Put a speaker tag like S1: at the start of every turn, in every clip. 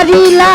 S1: ছাড়িলা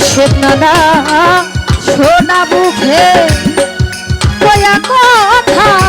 S1: সোনা সোনা মুখে। কথা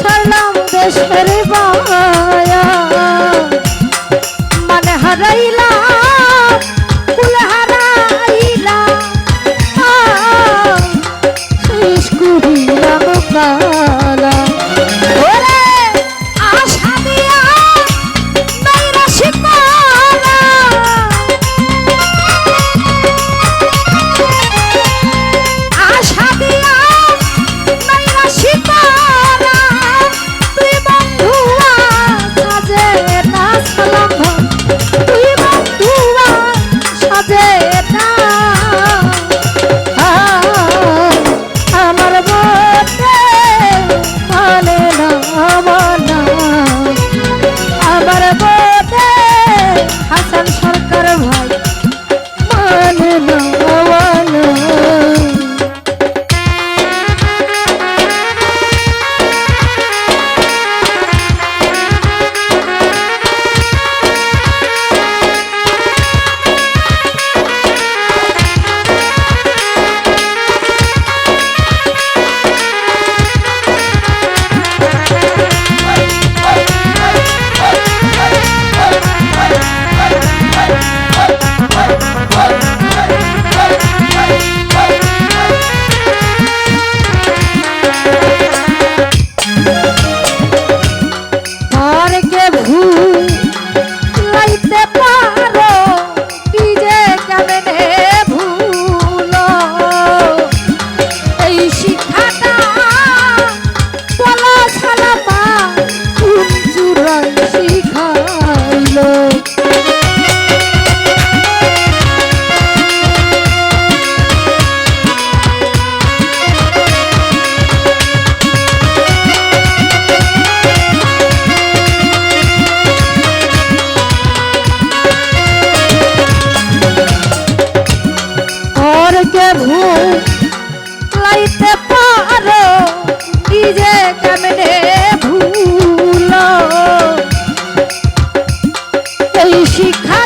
S1: ছাড়লাম দেশের বায়া শিখা